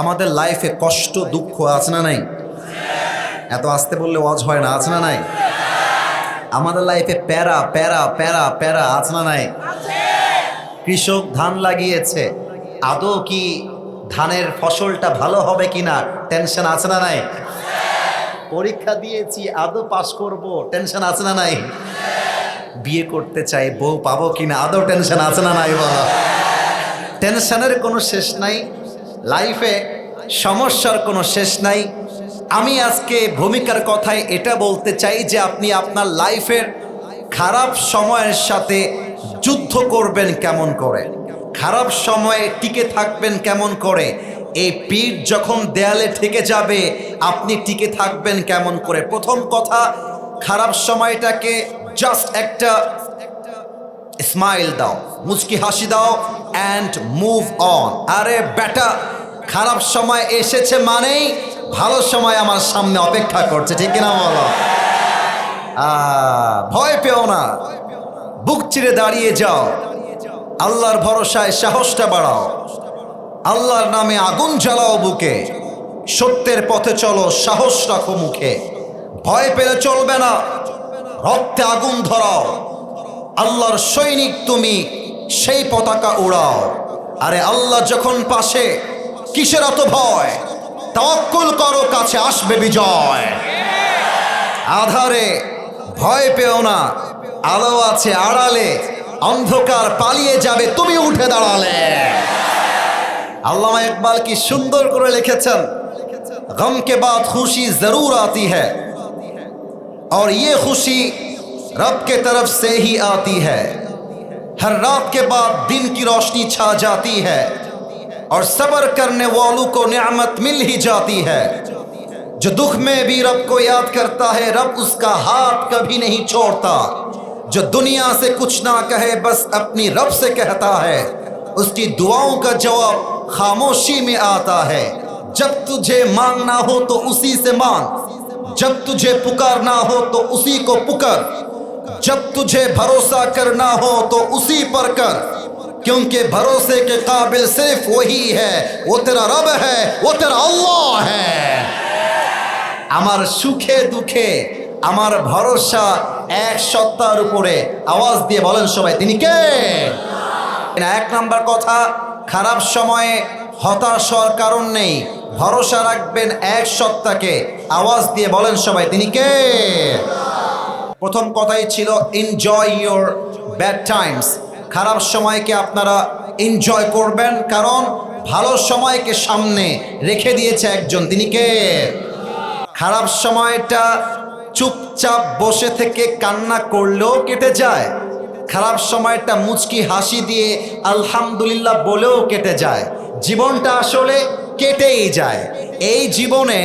আমাদের লাইফে কষ্ট, দুঃখ আছে না নাই? এত আসতে বললে ওয়াজ হয় না, আছে না নাই? আমাদের লাইফে প্যারা প্যারা প্যারা প্যারা আছে না নাই? কৃষক ধান লাগিয়েছে, আদৌ কি ধানের ফসলটা ভালো হবে কিনা? টেনশন আছে না নাই? পরীক্ষা দিয়েছি, আদৌ পাশ করব? টেনশন আছে না নাই? বিয়ে করতে চাই, বউ পাবো কিনা? আদৌ টেনশন আছে না নাই বলো? টেনশনের কোনো শেষ নাই। লাইফে সমস্যার কোনো শেষ নাই। আমি আজকে ভূমিকার কথায় এটা বলতে চাই যে আপনি আপনার লাইফের খারাপ সময়ের সাথে যুদ্ধ করবেন কেমন করে? খারাপ সময়ে টিকে থাকবেন কেমন করে? এই পিঠ যখন দেয়ালে ঠেকে যাবে, আপনি টিকে থাকবেন কেমন করে? প্রথম কথা, খারাপ সময়টাকে জাস্ট একটা স্মাইল দাও, মুচকি হাসি দাও অ্যান্ড মুভ অন আরে বেটা খারাপ সময় এসেছে মানেই ভালো সময় আমার সামনে অপেক্ষা করছে, ঠিক কিনা বলো? ভয় পেও না, বুক চিরে দাঁড়িয়ে যাও, আল্লাহর ভরসায় সাহসটা বাড়াও, আল্লাহর নামে আগুন জ্বালাও বুকে, সত্যের পথে চলো, সাহস রাখো মুখে, ভয় পেলে চলবে না, রক্তে আগুন ধরাও। আল্লাহর সৈনিক তুমি সেই পতাকা উড়াও আরে আল্লাহ যখন পাশে কিসের অত ভয় তাওয়াক্কুল করো কাছে আসবে বিজয় আধারে ভয় পেও না আলো আছে আড়ালে অন্ধকার পালিয়ে যাবে তুমি উঠে দাঁড়ালে আল্লামা ইকবাল কি সুন্দর করে লিখেছেন गम के बाद खुशी जरूर आती है और ये खुशी रब के तरफ़ से ही आती है। हर रात के बाद दिन की रोशनी छा जाती है और सब्र करने वालों को नियामत मिल ही जाती है। जो दुख में भी रब को याद करता है, रब उसका हाथ कभी नहीं छोड़ता। जो दुनिया से कुछ ना कहे, बस अपनी रब से कहता है। उसकी दुआओं का जवाब खामोशी में आता है। जब तुझे मांगना हो तो उसी से मांग। जब तुझे पुकारना हो तो उसी को पुकार। जब तुझे भरोसा करना हो तो उसी पर कर क्योंकि भरोसे के काबिल सिर्फ वही है वो तेरा रब है वो तेरा अल्लाह है আমার সুখে দুঃখে আমার ভরসা এক সত্তার উপরে আওয়াজ দিয়ে বলেন সবাই তিনি কে না, এক নাম্বার কথা খারাপ সময়ে হতাশ হওয়ার কারণ নেই ভরসা রাখবেন এক সত্তাকে আওয়াজ দিয়ে বলেন সবাই তিনি কে প্রথম কথাই ছিল এনজয় ইয়োর ব্যাড টাইমস খারাপ সময়কে আপনারা এনজয় করবেন, কারণ ভালো সময়কে সামনে রেখে দিয়েছে একজন। তিনি কে? খারাপ সময়টা চুপচাপ বসে থেকে কান্না করলেও কেটে যায়। খারাপ সময়টা মুচকি হাসি দিয়ে আলহামদুলিল্লাহ বলেও কেটে যায়। জীবনটা আসলে কেটেই যায়। এই জীবনে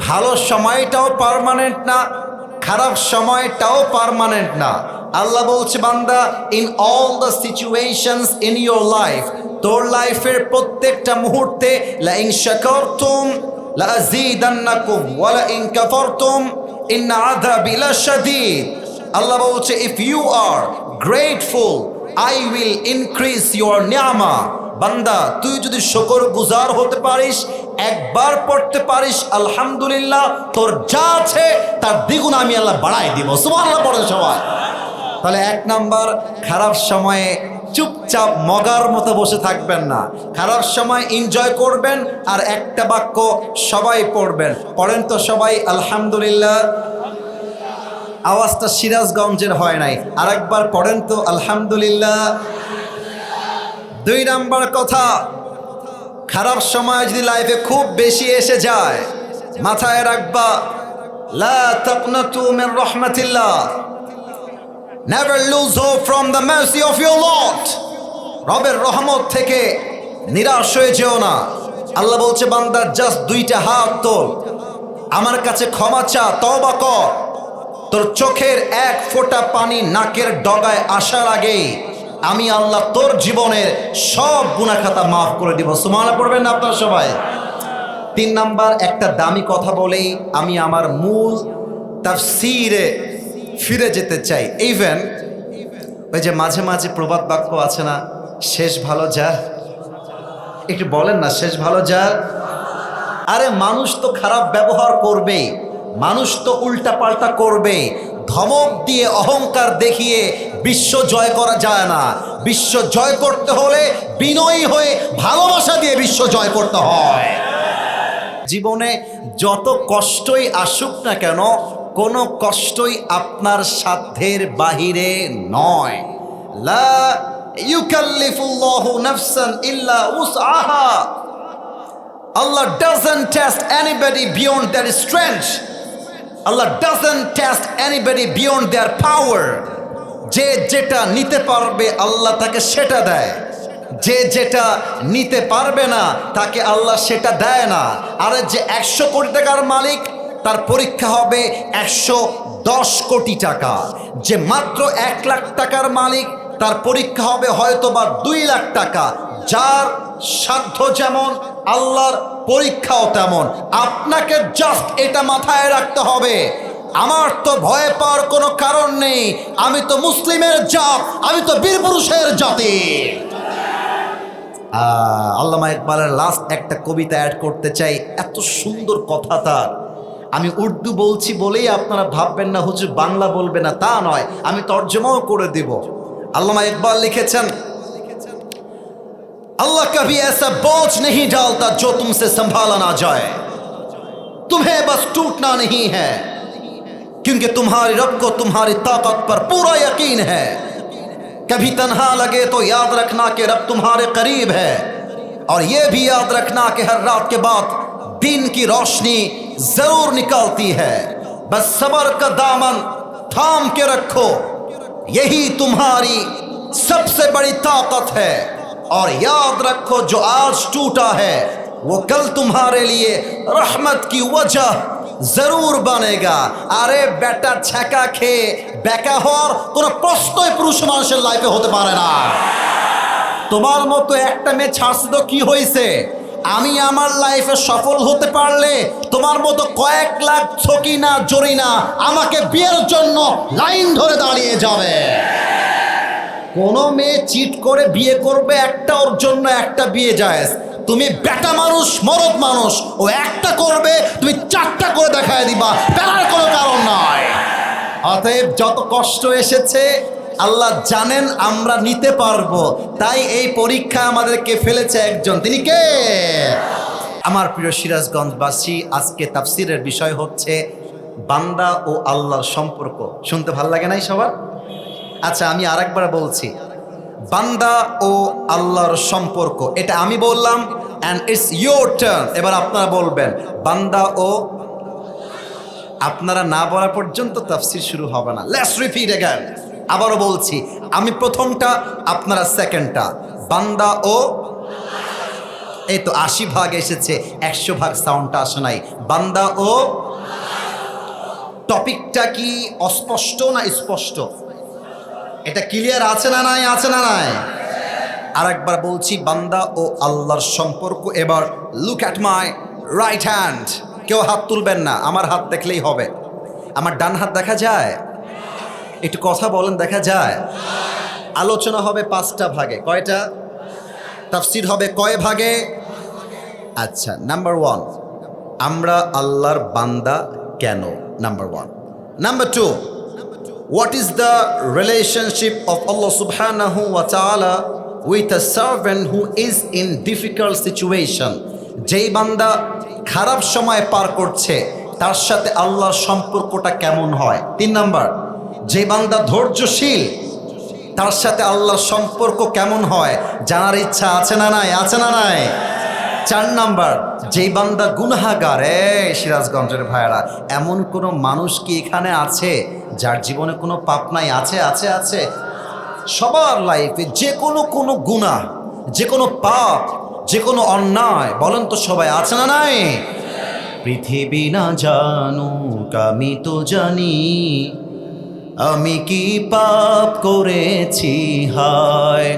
ভালো সময়টাও পার্মানেন্ট না খারাপ সময়টাও পারমানেন্ট না। আল্লাহ বলছে, বান্দা in all the situations in your life তোর লাইফের প্রত্যেকটা মুহূর্তে লা ইন শাকারতুম লা আযীদান্নাকুম ওয়া লা ইন কাফারতুম ইন আযাবি আল্লাহ বলছে if you are grateful I will increase your নিয়ামা বান্দা, তুই যদি শকর গুজার হতে পারিস, একবার পড়তে পারিস, আলহামদুলিল্লাহ, তোর যা আছে, তার দ্বিগুণ আমি আল্লাহ বাড়াই দিব। সুবহানাল্লাহ পড়ে সবাই। তাহলে এক নাম্বার, খারাপ সময়ে চুপচাপ মগার মতো বসে থাকবেন না। খারাপ সময় এনজয় করবেন, আর একটা বাক্য সবাই পড়বেন। পড়েন তো সবাই, আলহামদুলিল্লাহ। আওয়াজটা সিরাজগঞ্জের হয় নাই। আর একবার পড়েন তো, আলহামদুলিল্লাহ। দুই নাম্বার কথা, খারাপ সময় যদি লাইফে খুব বেশি এসে যায়, মাথায় রাখবা never lose from the of lord রবের রহমত থেকে নিরাশ না। আল্লাহ বলছে বান্দার জাস্ট দুইটা হাত আমার কাছে ক্ষমা চা, তওবা কর। তোর চোখের এক ফোঁটা পানি নাকের ডগায় আসার আগেই আমি আল্লাহ তোর জীবনের সব গুণাখাতা মাফ করে দিব। সুমানা পড়বেন না আপনার সবাই? তিন নাম্বার, একটা দামি কথা বলেই আমি আমার মূল তাফসিরে ফিরে যেতে চাই। ইভেন ওই যে মাঝে মাঝে প্রবাদ বাক্য আছে না, শেষ ভালো যা। একটু বলেন না, শেষ ভালো যা। আরে মানুষ তো খারাপ ব্যবহার করবে মানুষ তো উল্টা পাল্টা করবে, ধমক দিয়ে অহংকার দেখিয়ে বিশ্ব জয় করা যায় না। বিশ্ব জয় করতে হলে বিনয়ী হয়ে ভালোবাসা দিয়ে বিশ্ব জয় করতে হয়। জীবনে যত কষ্টই আসুক না কেন, কোনো কষ্টই আপনার সাধ্যের বাহিরে নয়। লা Allah doesn't test anybody beyond their strength. Allah doesn't test anybody beyond their power যে যেটা নিতে পারবে, আল্লাহ তাকে সেটা দেয়। যে যেটা নিতে পারবে না, তাকে আল্লাহ সেটা দেয় না। আর যে একশো কোটি টাকার মালিক, তার পরীক্ষা হবে একশো দশ কোটি টাকা। যে মাত্র এক লাখ টাকার মালিক, তার পরীক্ষা হবে হয়তো বা দুই লাখ টাকা। যার সাধ্য যেমন, আল্লাহর পরীক্ষাও তেমন। আপনাকে জাস্ট এটা মাথায় রাখতে হবে। আমার তো ভয় পাওয়ার কোনো কারণ নেই। আমি তো মুসলিমের জাত, আমি তো বীর পুরুষের জাতি। আল্লামা ইকবালের লাস্ট একটা কবিতা অ্যাড করতে চাই। এত সুন্দর কথা তার। আমি উর্দু বলছি বলেই আপনারা ভাববেন না, হুজুর বাংলা বলবে না, তা নয়। আমি তর্জমাও করে দিব। আল্লামা ইকবাল লিখেছেন अल्लाह कभी ऐसा बोझ नहीं डालता जो तुमसे संभाला ना जाए। तुम्हें बस टूटना नहीं है, क्योंकि तुम्हारे रब को तुम्हारी ताकत पर पूरा यकीन है। कभी तन्हा लगे तो याद रखना कि रब तुम्हारे करीब है, और यह भी याद रखना कि हर रात के बाद दिन की रोशनी ज़रूर निकलती है। बस सबर का दामन थाम के रखो, यही तुम्हारी सबसे बड़ी ताकत है। और याद रखो जो आज टूटा है वो कल तुम्हारे लिए रहमत की वजह জরুর বানেগা আরে বেটা ছ্যাঁকা খেয়ে বেকা হওয়ার কোনো প্রশ্নই পুরুষ মানুষের লাইফে হতে পারে না তোমার মতো একটা মেয়ে ছাড়ছে তো কি হয়েছে আমি আমার লাইফে সফল হতে পারলে তোমার মতো কয়েক লাখ ছকি না জড়ি না আমাকে বিয়ের জন্য লাইন ধরে দাঁড়িয়ে যাবে কোনো মেয়ে চিট করে বিয়ে করবে, একটা ওর জন্য একটা বিয়ে যায় তুমি বেটা মানুষ, মরদ মানুষ, ও একটা করবে, তুমি চারটা করে দেখায় দিবা বেড়ার কোনো কারণ নয় অতএব যত কষ্ট এসেছে, আল্লাহ জানেন আমরা নিতে পারব। তাই এই পরীক্ষা আমাদেরকে ফেলেছে একজন। তিনি কে? আমার প্রিয় সিরাজগঞ্জবাসী, আজকে তাফসিরের বিষয় হচ্ছে বান্দা ও আল্লাহর সম্পর্ক। শুনতে ভালো লাগে নাই সবার? আচ্ছা আমি আর একবার বলছি। বান্দা ও আল্লাহর সম্পর্ক, এটা আমি বললাম অ্যান্ড ইটস ইউর টার্ন এবার আপনারা বলবেন, বান্দা ও আপনারা না বলা পর্যন্ত তাফসির শুরু হবে না। লেটস রিপিট এগেন আবারও বলছি, আমি প্রথমটা, আপনারা সেকেন্ডটা বান্দা ও, এই তো আশি ভাগ এসেছে, একশো ভাগ সাউন্ডটা আসে নাই। বান্দা ও টপিকটা কি অস্পষ্ট না স্পষ্ট? এটা ক্লিয়ার আছে না নাই, আছে না নাই? আর একবার বলছি, বান্দা ও আল্লাহর সম্পর্ক, এবার look at my right hand কেউ হাত তুলবেন না, আমার হাত দেখলেই হবে। আমার ডান হাত দেখা যায়? একটু কথা বলেন, দেখা যায়? আলোচনা হবে পাঁচটা ভাগে। কয়টা? তাফসির হবে কয় ভাগে? আচ্ছা নাম্বার ওয়ান আমরা আল্লাহর বান্দা কেন? Number one number two What is the relationship of Allah subhanahu wa ta'ala with a servant who is in difficult situation? যেই বান্দা খারাপ সময় পার করছে, তার সাথে আল্লাহর সম্পর্কটা কেমন হয়? তিন নাম্বার যে বান্দা ধৈর্যশীল, তার সাথে আল্লাহর সম্পর্ক কেমন হয়? জানার ইচ্ছা আছে না নাই? আছে না নাই? চার নাম্বার, যেই বান্দা গুনাহাগার এ সিরাজগঞ্জের ভাইয়ারা, এমন কোনো মানুষ কি এখানে আছে যার জীবনে কোনো পাপ নাই? আছে আছে আছে। সবার লাইফে যে কোনো কোনো গুণা যে কোনো পাপ, যে কোনো অন্যায়, বলেন তো সবাই, আছে না নাই? পৃথিবী না জানুক, আমি তো জানি, আমি কি পাপ করেছি, হায়।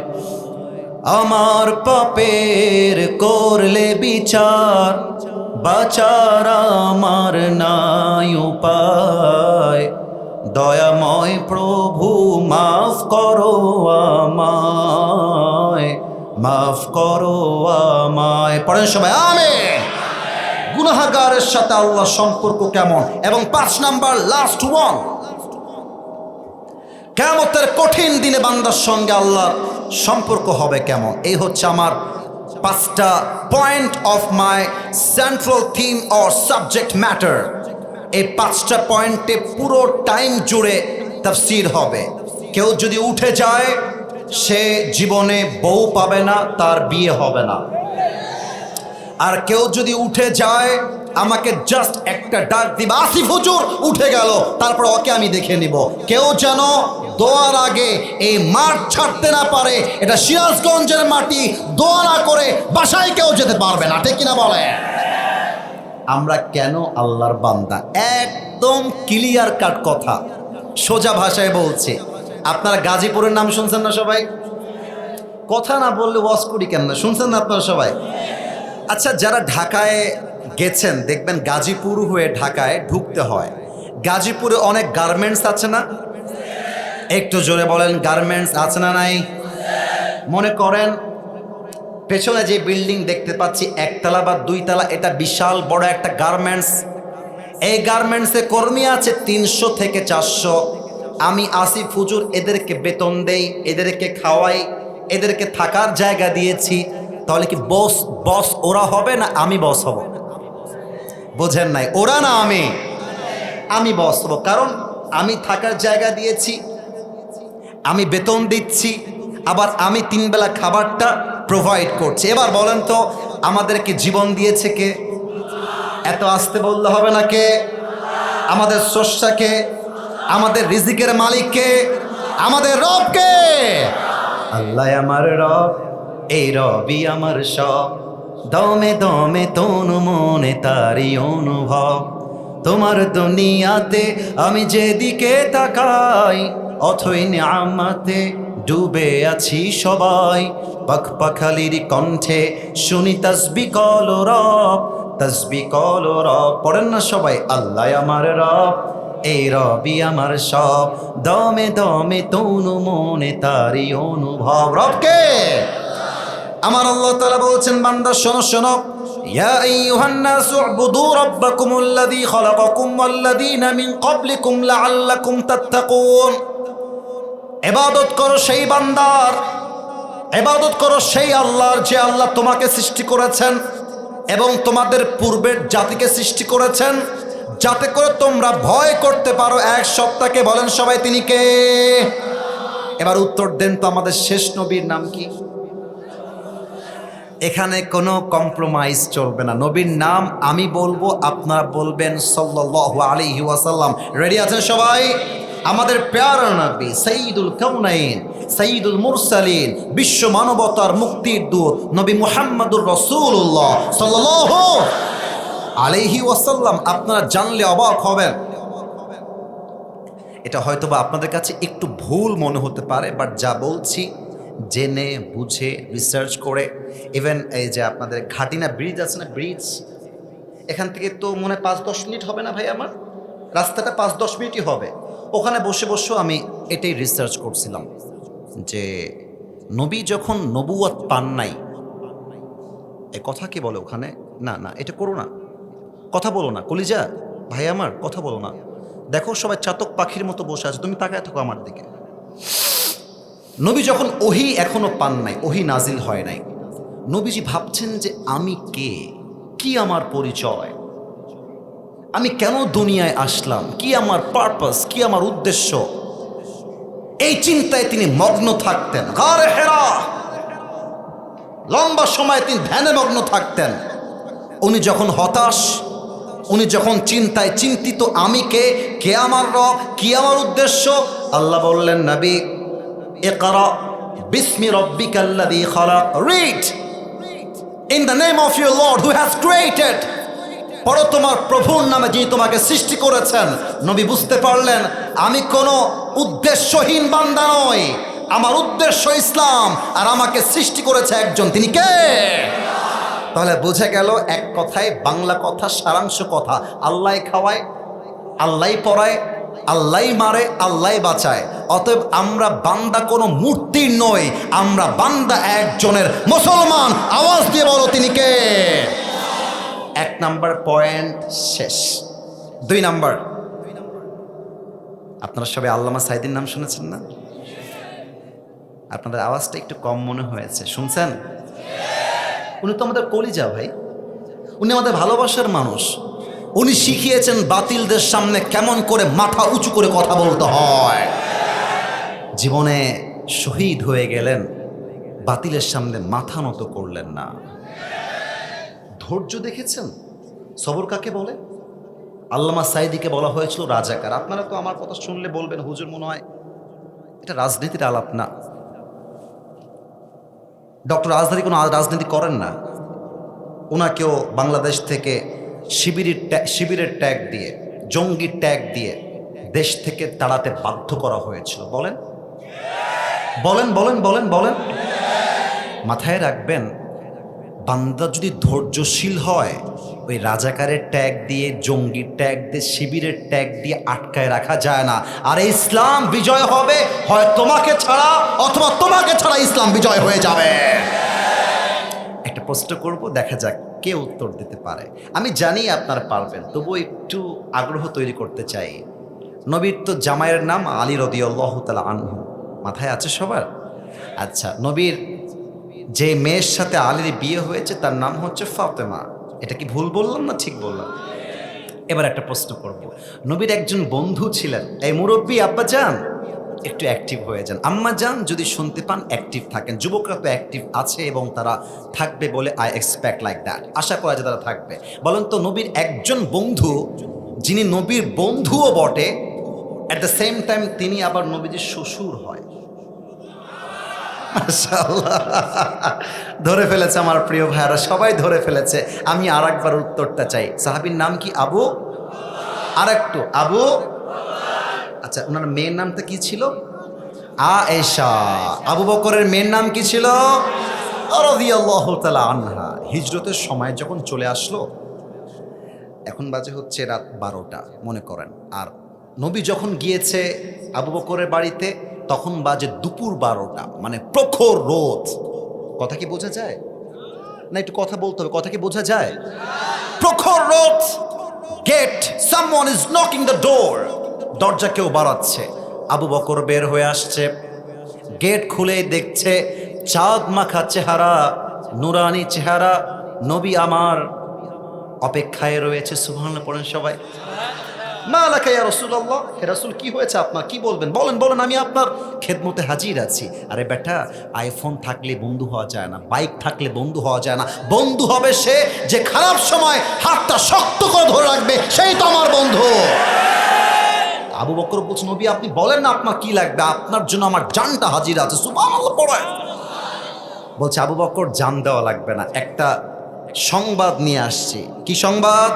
আমার পাপের করলে বিচার, বাচার আমার নাই উপায়। দয়াময় প্রভু, মাফ করো আমায়, মাফ করো আমায়। পড়েন সবাই, আমেন। গুনাহাগারের সাথে আল্লাহ সম্পর্ক কেমন? এবং পাঁচ নাম্বার লাস্ট ওয়ান কেমতের কঠিন দিনে বান্দার সঙ্গে আল্লাহর সম্পর্ক হবে কেমন? এই হচ্ছে আমার পাঁচটা point of my central theme or subject matter এই পাঁচটা পয়েন্টে পুরো টাইম জুড়ে তাফসির হবে। কেউ যদি উঠে যায়, সে জীবনে বউ পাবে না, তার বিয়ে হবে না। আর কেউ যদি উঠে যায় আমাকে জাস্ট একটা ডাক দিবে আসিফ হুজুর, উঠে গেল। তারপর ওকে আমি দেখে নিব। কেউ যেন দোয়ার আগে এই মাঠ ছাড়তে না পারে, এটা সিরাজগঞ্জের মাটি দোয়া না করে বাসায় কেউ যেতে পারবে না, ঠিক কিনা বলে? আমরা কেন আল্লাহর বান্দা? একদম ক্লিয়ার কাট কথা। সোজা ভাষায় বলছে। আপনারা গাজীপুরের নাম শুনছেন না সবাই? কথা না বললে ওয়াজ করি কেন না শুনছেন না আপনারা সবাই? আচ্ছা যারা ঢাকায় গেছেন, দেখবেন গাজীপুর হয়ে ঢাকায় ঢুকতে হয়। গাজীপুরে অনেক গার্মেন্টস আছে না? একটু জোরে বলেন গার্মেন্টস আছে না নাই? মনে করেন, পেছনে যে বিল্ডিং দেখতে পাচ্ছি, একতলা বা দুইতলা, এটা বিশাল বড় একটা গার্মেন্টস এই গার্মেন্টসে কর্মী আছে তিনশো থেকে চারশো। আমি আসিফ হুজুর এদেরকে বেতন দেই, এদেরকে খাওয়াই, এদেরকে থাকার জায়গা দিয়েছি। তাহলে কি বস বস ওরা হবে না আমি বস হব? বোঝেন নাই। ওরা না আমি। আমি বস হব কারণ আমি থাকার জায়গা দিয়েছি, আমি বেতন দিচ্ছি, আবার আমি তিন বেলা খাবারটা প্রোভাইড করছি। এবার বলেন তো, আমাদেরকে জীবন দিয়েছে কে? এত আসতে বললে হবে না কে? আমাদের স্রষ্টাকে আমাদের রিজিকের মালিককে আমাদের রবকে আল্লাহ আমার রব, এই রবি আমার সব। দমে দমে তনু মনে তারি অনুভব। তোমার দুনিয়াতে আমি যেদিকে তাকাই, অথই আমাতে ডুবে আছি সবাই। পাখ পাখালির কণ্ঠে শুনি তসবি কল রব, তসবি কল রব। পড়েন না সবাই, আল্লাহ আমার রব, এই রবি আমার সব। দমে দমে তনু মনে তারি অনুভব। রবকে আমার আল্লাহ তালা বলছেন, বান্দা, শোনো শোনো। করো সেই বান্দার করো সেই আল্লাহর যে আল্লাহ তোমাকে সৃষ্টি করেছেন এবং তোমাদের পূর্বের জাতিকে সৃষ্টি করেছেন। যাতে করে তোমরা ভয় করতে পারো। এক সপ্তাহকে বলেন সবাই তিনি কে? এবার উত্তর দেন তো আমাদের শেষ নবীর নাম কি? এখানে কোনো কম্প্রোমাইজ চলবে না। নবীর নাম আমি বলব, আপনারা বলবেন সাল্লাল্লাহু আলাইহি ওয়াসাল্লাম। রেডি আছেন সবাই? আমাদের প্যার নবী সঈদুল কাউনাইন সঈদুল মুরসালিন, বিশ্ব মানবতার মুক্তির দূত নবী মুহাম্মদুর রসুল্লাহ সাল্লাল্লাহু আলাইহি ওয়াসাল্লাম। আপনারা জানলে অবাক হবেন। এটা হয়তো বা আপনাদের কাছে একটু ভুল মনে হতে পারে বাট যা বলছি জেনে, বুঝে রিসার্চ করে ইভেন এই যে আপনাদের ঘাটিনা ব্রিজ আছে না ব্রিজ এখান থেকে তো মনে পাঁচ দশ মিনিট হবে না ভাই আমার? রাস্তাটা পাঁচ দশ মিনিটই হবে। ওখানে বসে বসেও আমি এটাই রিসার্চ করছিলাম, যে নবী যখন নবুয়াত পান নাই, এ কথা কি বলে ওখানে? না না, এটা করো না। কথা বলো না, কলিজা, ভাই আমার, কথা বলো না। দেখো সবাই চাতক পাখির মতো বসে আছে, তুমি তাকায় থাকো আমার দিকে। নবী যখন ওহি এখনও পান নাই, ওহি নাজিল হয় নাই, নবীজি ভাবছেন যে আমি কে? কি আমার পরিচয়? আমি কেন দুনিয়ায় আসলাম? কি আমার পারপাস কি আমার উদ্দেশ্য? এই চিন্তায় তিনি মগ্ন থাকতেন। হেরা! লম্বা সময় তিনি ধ্যানে মগ্ন থাকতেন। উনি যখন হতাশ, উনি যখন চিন্তায় চিন্তিত, আমি কে? কে আমার রব? কি আমার উদ্দেশ্য? আল্লাহ বললেন, নবী তোমার প্রভুর নামে যিনি তোমাকে সৃষ্টি করেছেন। নবী বুঝতে পারলেন, আমি কোনো উদ্দেশ্যহীন বান্দা নয় আমার উদ্দেশ্য ইসলাম, আর আমাকে সৃষ্টি করেছে একজন। তিনি কে? তাহলে বুঝে গেল এক কথায় বাংলা কথা সারাংশ কথা। আল্লাহ খাওয়ায় আল্লাহ পড়ায় আল্লাহ মারে আল্লাহ বাঁচায়। অতএব আমরা বান্দা কোনো মূর্তির নই, আমরা বান্দা একজনের মুসলমান। আওয়াজ দিয়ে বলো তিনি কে? এক নাম্বার পয়েন্ট শেষ। দুই নাম্বার। আপনারা সবাই আল্লামা সাইদিন নাম শুনেছেন না? আপনাদের আওয়াজটা একটু কম মনে হয়েছে। শুনছেন? উনি তো আমাদের কলিজা ভাই। উনি আমাদের ভালোবাসার মানুষ। উনি শিখিয়েছেন বাতিলদের সামনে কেমন করে মাথা উঁচু করে কথা বলতে হয়। জীবনে শহীদ হয়ে গেলেন, বাতিলের সামনে মাথা নত করলেন না। ধৈর্য দেখেছেন? সবর কাকে বলে? আল্লামা সাইদিকে বলা হয়েছিল রাজাকার। আপনারা তো আমার কথা শুনলে বলবেন, হুজুর মনে হয় এটা রাজনীতির আলাপ না। ডক্টর রাজধানী কোনো রাজনীতি করেন না। ওনাকেও বাংলাদেশ থেকে শিবিরের শিবিরের ট্যাগ দিয়ে, জঙ্গির ট্যাগ দিয়ে দেশ থেকে তাড়াতে বাধ্য করা হয়েছিল। বলেন। বলেন বলেন বলেন বলেন। মাথায় রাখবেন, বান্দা যদি ধৈর্যশীল হয়, ওই রাজাকারের ট্যাগ দিয়ে, জঙ্গির ট্যাগ দিয়ে, শিবিরের ট্যাগ দিয়ে আটকায় রাখা যায় না। আর ইসলাম বিজয় হবে, হয় তোমাকে ছাড়া অথবা তোমাকে ছাড়া ইসলাম বিজয় হয়ে যাবে। একটা প্রশ্ন করব, দেখা যাক কে উত্তর দিতে পারে? আমি জানি আপনারা পারবেন তবু একটু আগ্রহ তৈরি করতে চাই। নবীর তো জামাইয়ের নাম আলী রদিয়াল্লাহ তালা আনহু। মাথায় আছে সবার? আচ্ছা নবীর যে মেয়ের সাথে আলীর বিয়ে হয়েছে, তার নাম হচ্ছে ফাতেমা। এটা কি ভুল বললাম না ঠিক বললাম? এবার একটা প্রশ্ন করব। নবীর একজন বন্ধু ছিলেন। এই মুরব্বী আব্বা যান একটু অ্যাক্টিভ হয়ে যান। আম্মা যান যদি শুনতে পান অ্যাক্টিভ থাকেন। যুবকরা তো অ্যাক্টিভ আছে এবং তারা থাকবে বলে আই এক্সপেক্ট লাইক দ্যাট আশা করা যায় তারা থাকবে। বলেন তো, নবীর একজন বন্ধু, যিনি নবীর বন্ধুও বটে অ্যাট দ্য সেম টাইম তিনি আবার নবীজির শ্বশুর হয়। ধরে ফেলেছে আমার প্রিয় ভাইয়ারা, সবাই ধরে ফেলেছে। আমি আর একবার উত্তরটা চাই। সাহাবির নাম কি? আবু? আর একটু আবু? আচ্ছা ওনার মেয়ের নামটা কি ছিল? আয়েশা। আবু বকরের মেয়ের নাম কি ছিল? আনহা। হিজরতের সময় যখন চলে আসলো, এখন বাজে হচ্ছে রাত বারোটা, মনে করেন। আর নবী যখন গিয়েছে আবু বকরের বাড়িতে, তখন বাজে দুপুর বারোটা মানে প্রখর রোদ। কথা কি বোঝা যায়? না, একটু কথা বলতে হবে, কথা কি বোঝা যায়? প্রখর রোদ। Get someone is knocking the door দরজা কেউ বাড়াচ্ছে। আবু বকর বের হয়ে আসছে। গেট খুলে দেখছে চাঁদ মাখা চেহারা, নুরানি চেহারা। নবী আমার অপেক্ষায় রয়েছে, সুবহানাল্লাহ পড়েন সবাই। মা লাকা ইয়া রাসূলুল্লাহ, হে রাসূল, কি হয়েছে আপনার? কি বলবেন? বলেন বলেন, আমি আপনার খেদমতে হাজির আছি। আরে বেটা আইফোন থাকলে বন্ধু হওয়া যায় না বাইক থাকলে বন্ধু হওয়া যায় না। বন্ধু হবে সে যে খারাপ সময় হাতটা শক্ত করে ধরে রাখবে, সেই তো আমার বকর বলছে, নবী, আপনি বলেন না আপনার কি লাগবে? আপনার জন্য আমার জানটা হাজির আছে। পড়েন। বলছে, আবু বকর, জান দেওয়া লাগবে না। একটা সংবাদ নিয়ে আসছি। কি সংবাদ?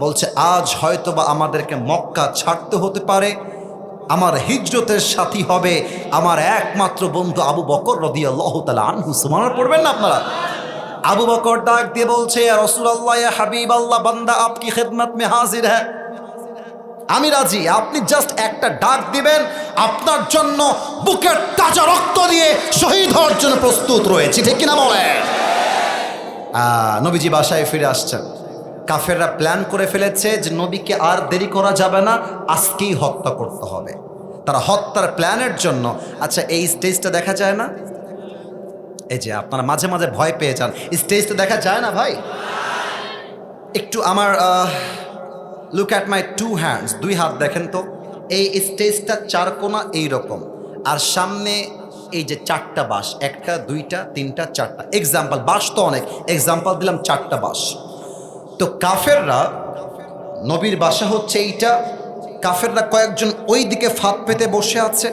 বলছে, আজ হয়তো বা আমাদেরকে মক্কা ছাড়তে হতে পারে। আমার হিজরতের সাথী হবে আমার একমাত্র বন্ধু আবু বকর রদিয়াল্লাহ পড়বেন না আপনারা? আবু বকর ডাক দিয়ে বলছে রসুল রসুল্লাহ হাবিব আল্লাহ বান্দা, আপকি খেদমত মে হাজির হ্যাঁ আমি রাজি, আপনি জাস্ট একটা ডাক দিবেন, আপনার জন্য বুকের তাজা রক্ত দিয়ে শহীদ হওয়ার জন্য প্রস্তুত রয়েছি, ঠিক কিনা বলে নবীজি বাসায় ফিরে আসছেন। কাফেররা প্ল্যান করে ফেলেছে যে নবীকে আর দেরি করা যাবে না, আজকেই হত্যা করতে হবে। তারা হত্যার প্ল্যানের জন্য আচ্ছা এই স্টেজটা দেখা যায় না? এই যে, আপনারা মাঝে মাঝে ভয় পেয়ে যান। স্টেজটা দেখা যায় না ভাই? একটু আমার look at my two hands দুই হাত দেখেন তো। এই স্টেজটা চার কোনা এইরকম। আর সামনে এই যে চারটা বাঁশ, একটা, দুইটা, তিনটা, চারটা। এক্সাম্পল বাঁশ তো অনেক। এক্সাম্পল দিলাম চারটা বাঁশ। তো কাফেররা, নবীর বাসা হচ্ছে এইটা। কাফেররা কয়েকজন ওই দিকে ফাঁদ পেতে বসে আছে।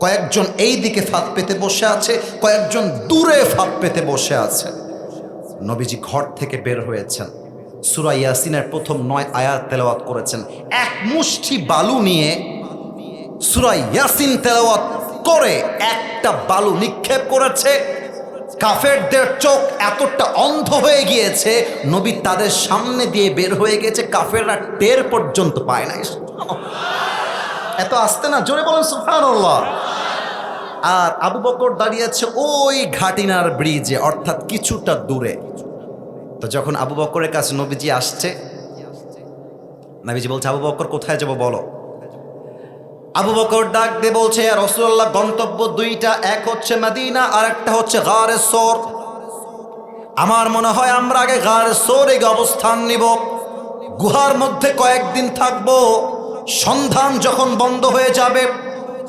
কয়েকজন এই দিকে ফাঁদ পেতে বসে আছে। কয়েকজন দূরে ফাঁদ পেতে বসে আছে। নবীজি ঘর থেকে বের হয়েছেন। সুরা ইয়াসিনের প্রথম নয় আয়াত তেলাওয়াত করেছেন। এক মুষ্টি বালু নিয়ে সুরা ইয়াসিন তেলাওয়াত করে একটা বালু নিক্ষেপ করেছে। কাফেরদের চোখ এতটা অন্ধ হয়ে গিয়েছে, নবী তাদের সামনে দিয়ে বের হয়ে গেছে, কাফেররা টের পর্যন্ত পায় নাই। এত আসতে না, জোরে বলেন সুবহানাল্লাহ। আর আবু বকর দাঁড়িয়েছে ওই ঘাটিনার ব্রিজে, অর্থাৎ কিছুটা দূরে। তো যখন আবু বক্করের কাছে নবীজি আসছে, নবীজি বলছে, আবু বক্কর, কোথায় যাব বলো? আবু বকর ডাক দিয়ে বলছে রসুল্লাহ গন্তব্য দুইটা, এক হচ্ছে মদিনা আর একটা হচ্ছে গারে সোর। আমার মনে হয় আমরা আগে গারে সোরে গিয়ে অবস্থান নিব। গুহার মধ্যে কয়েকদিন থাকব। সন্ধান যখন বন্ধ হয়ে যাবে,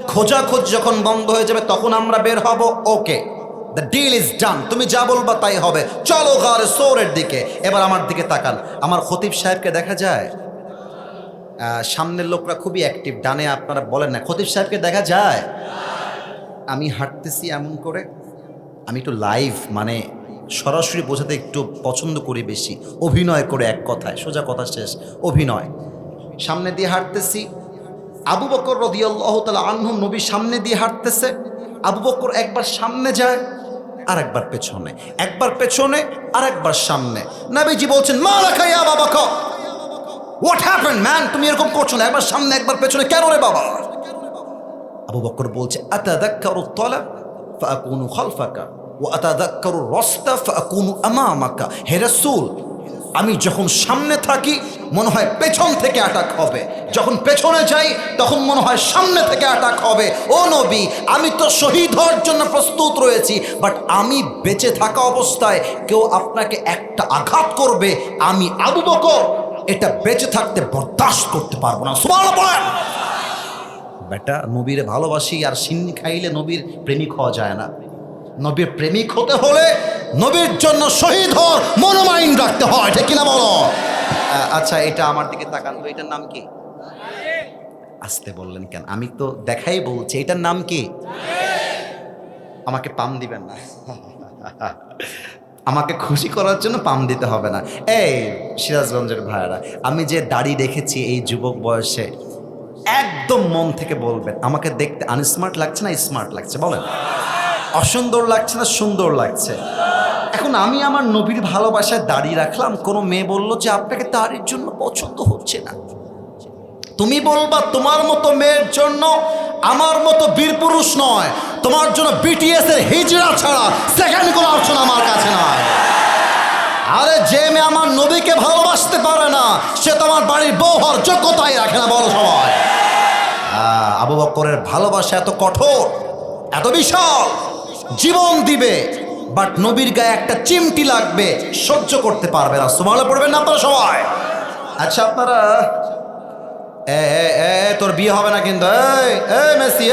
খোঁজাখোঁজ যখন বন্ধ হয়ে যাবে, তখন আমরা বের হব। Okay. The deal is done তুমি যা বলবা তাই হবে। চলো গারে সোরের দিকে। এবার আমার দিকে তাকান। আমার খতিব সাহেবকে দেখা যায়? সামনের লোকরা খুবই অ্যাক্টিভ ডানে আপনারা বলেন না। খতিব সাহেবকে দেখা যায়? আমি হাঁটতেছি এমন করে। আমি একটু লাইভ মানে সরাসরি বোঝাতে একটু পছন্দ করি বেশি। অভিনয় করে এক কথায়। সোজা কথা শেষ। অভিনয়। সামনে দিয়ে হাঁটতেছি। আবু বকর রদিয়াল্লাহ তালা আনহু নবী সামনে দিয়ে হাঁটতেছে। আবু বকর একবার সামনে যায়। আর একবার পেছনে একবার পেছনে আর একবার সামনে। নবীজি বলছেন মা রাখাইয়া বাবা ক হোয়াট হ্যাপেন ম্যান তুমি এরকম করছ না। একবার সামনে, একবার পেছনে। কেন রে বাবা? আবু বকর বলছে, আতাদাক্কারু তলাব ফাকুনু খালফাকা, ওয়া আতাদাক্কারু রাস্তা ফাকুনু আমামাকা। হে রাসূল, আমি যখন সামনে থাকি মনে হয় পেছন থেকে অ্যাটাক হবে। যখন পেছনে যাই, তখন মনে হয় সামনে থেকে অ্যাটাক হবে। ও নবী, আমি তো শহীদ হওয়ার জন্য প্রস্তুত রয়েছি বাট আমি বেঁচে থাকা অবস্থায় কেউ আপনাকে একটা আঘাত করবে, আমি আবু বকর। এটা বেঁচে থাকতে বরদাস্ত করতে পারব না। বলেন। বেটা, নবীর ভালোবাসি, আর সিন্নি খাইলে নবীর প্রেমিক হওয়া যায় না। নবীর প্রেমিক হতে হলে নবীর জন্য শহীদ হওয়ার মনোমাইন রাখতে হয়, ঠিক কিনা বলো? আচ্ছা এটা আমার দিকে তাকান। এটার নাম কি? আসতে বললেন কেন? আমি তো দেখাই বলছি, এটার নাম কি? আমাকে পাম দিবেন না। আমাকে খুশি করার জন্য পাম দিতে হবে না। এই সিরাজগঞ্জের ভাইয়ারা, আমি যে দাড়ি রেখেছি এই যুবক বয়সে, একদম মন থেকে বলবেন, আমাকে দেখতে আনস্মার্ট লাগছে না স্মার্ট লাগছে? বলেন। অসুন্দর লাগছে না সুন্দর লাগছে? এখন আমি আমার নবীর ভালোবাসায় দাঁড়িয়ে রাখলাম। কোনো মেয়ে বলল যে, আপনাকে দাড়ির জন্য পছন্দ হচ্ছে না। তুমি বলবা, তোমার মতো মেয়ের জন্য আমার মতো বীর পুরুষ নয়। তোমার জন্য বিটিএস এর হিজড়া ছাড়া সেকেন্ড কোনো অপশন আমার কাছে নয় আরে, যে মেয়ে আমার নবীকে ভালোবাসতে পারে না, সে তোমার বাড়ির বউ হওয়ার যোগ্যতাই রাখে না বড় সময় আবু বক্করের ভালোবাসা এত কঠোর, এত বিশাল, জীবন দিবে। বাট নবীর গায়ে একটা চিমটি লাগবে সহ্য করতে পারবে না। সুমালে পড়বেন না আপনারা সবাই? আচ্ছা আপনারা এ এ এ এ, তোর বিয়ে হবে না কিন্তু এই মেসি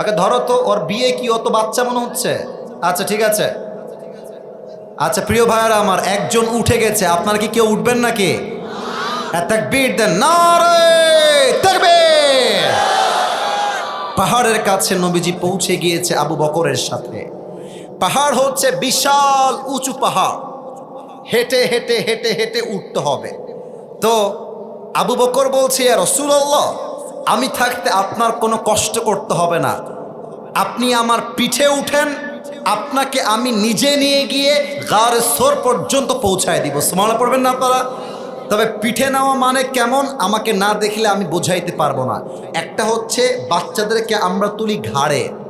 আগে ধরো তো ওর বিয়ে কি অত বাচ্চা মনে হচ্ছে? আচ্ছা ঠিক আছে। আচ্ছা প্রিয় ভাইয়ারা আমার একজন উঠে গেছে। আপনারা কি কেউ উঠবেন নাকি? দেন। নারে তাকবীর পাহাড়ের কাছে নবীজি পৌঁছে গিয়েছে আবু বকরের সাথে। পাহাড় হচ্ছে বিশাল উঁচু পাহাড়। হেঁটে হেঁটে হেঁটে হেঁটে উঠতে হবে। তো আবু বকর বলছে রসুল্লাহ আমি থাকতে আপনার কোনো কষ্ট করতে হবে না। আপনি আমার পিঠে উঠেন, আপনাকে আমি নিজে নিয়ে গিয়ে গার সোর পর্যন্ত পৌঁছায় দিব। স্মরণে পড়বেন না আপনারা? তবে পিঠে নেওয়া মানে কেমন? আমাকে না দেখলে আমি বোঝাইতে পারব না। একটা হচ্ছে, বাচ্চাদেরকে আমরা তুলি ঘাড়ে।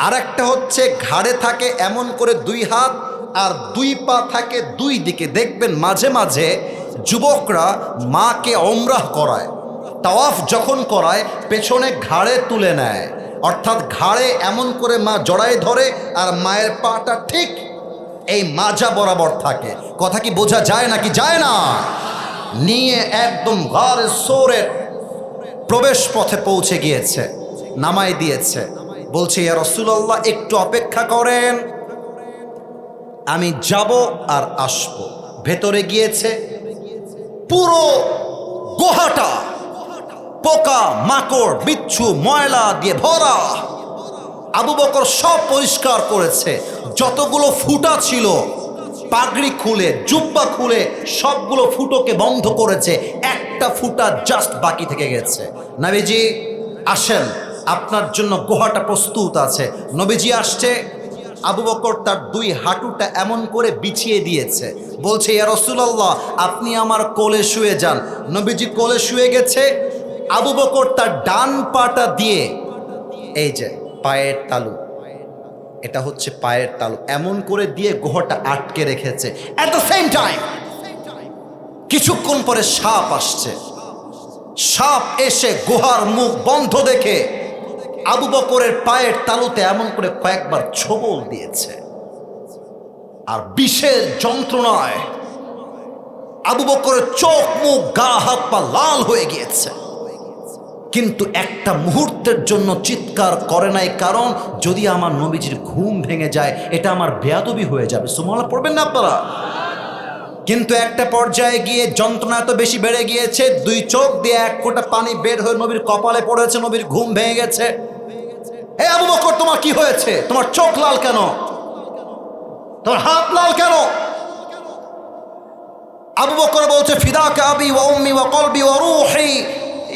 আর একটা হচ্ছে ঘাড়ে থাকে এমন করে দুই হাত আর দুই পা থাকে দুই দিকে। দেখবেন মাঝে মাঝে যুবকরা মাকে অমরাহ করায়, তাওয়াফ যখন করায়, পেছনে ঘাড়ে তুলে নেয়। অর্থাৎ ঘাড়ে এমন করে মা জড়ায় ধরে আর মায়ের পাটা ঠিক এই মাজা বরাবর থাকে। কথা কি বোঝা যায় নাকি যায় না? নিয়ে একদম ঘরে সোরের প্রবেশ পথে পৌঁছে গিয়েছে নামাই দিয়েছে। বলছে, ইয়া রসুল্লাহ একটু অপেক্ষা করেন। আমি যাব আর আসব। ভেতরে গিয়েছে পুরো গোহাটা। পোকা, মাকড়, বিচ্ছু, ময়লা দিয়ে ভরা। আবু বকর সব পরিষ্কার করেছে। যতগুলো ফুটা ছিল, পাগড়ি খুলে, জুব্বা খুলে, সবগুলো ফুটোকে বন্ধ করেছে। একটা ফুটা জাস্ট বাকি থেকে গেছে। নবীজি, আসেন। আপনার জন্য গুহাটা প্রস্তুত আছে। নবীজি আসছে, আবু বকর তার দুই হাঁটুটা এমন করে বিছিয়ে দিয়েছে। বলছে, ইয়া রসুলাল্লাহ, আপনি আমার কোলে শুয়ে যান। নবীজি কোলে শুয়ে গেছে, আবু বকর তার ডান পাটা দিয়ে, এই যে পায়ের তালু, এটা হচ্ছে পায়ের তালু, এমন করে দিয়ে গোহরটা আটকে রেখেছে। অ্যাট দ্য সেম টাইম কিছুক্ষণ পরে সাপ আসছে। সাপ এসে গুহার মুখ বন্ধ দেখে আবু বকরের পায়ের তালুতে এমন করে কয়েকবার ছবল দিয়েছে। আর বিশেষ যন্ত্রণায় আবু বকরের চোখ, মুখ, গা, হাত, পা লাল হয়ে গিয়েছে। কিন্তু একটা মুহূর্তের জন্য চিৎকার করে নাই, কারণ যদি আমার নবীজির ঘুম ভেঙে যায়, এটা আমার বেয়াদবি হয়ে যাবে। সুমলা পড়বেন না আপনারা? কিন্তু একটা পর্যায়ে গিয়ে যন্ত্রণা এত বেশি বেড়ে গিয়েছে, দুই চোখ দিয়ে এক ফোঁটা পানি বের হয়ে নবীর কপালে পড়েছে, নবীর ঘুম ভেঙে গেছে। হে আবু বকর, তোমার কি হয়েছে? তোমার চোখ লাল কেন? তোমার হাত লাল কেন? আবু বকর বলছে ফিদা কাবি ওয়া উম্মি ওয়া কলবি ওয়া রূহি।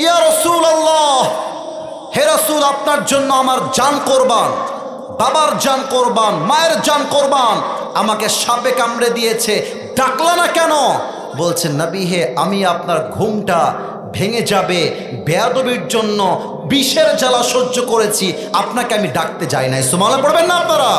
ইয়া রাসূলুল্লাহ, হে রাসূল, আপনার জন্য আমার জান কোরবান, বাবার জান কোরবান, মায়ের জান কোরবান আমাকে সাপে কামড়ে দিয়েছে। ডাকলা না কেন? বলছে, নবী হে, আমি আপনার ঘুমটা ভেঙে যাবে। বেয়াদবির জন্য বিষের জ্বালা সহ্য করেছি। আপনাকে আমি ডাকতে যাই নাই। সোমালা পড়বেন না আপনারা?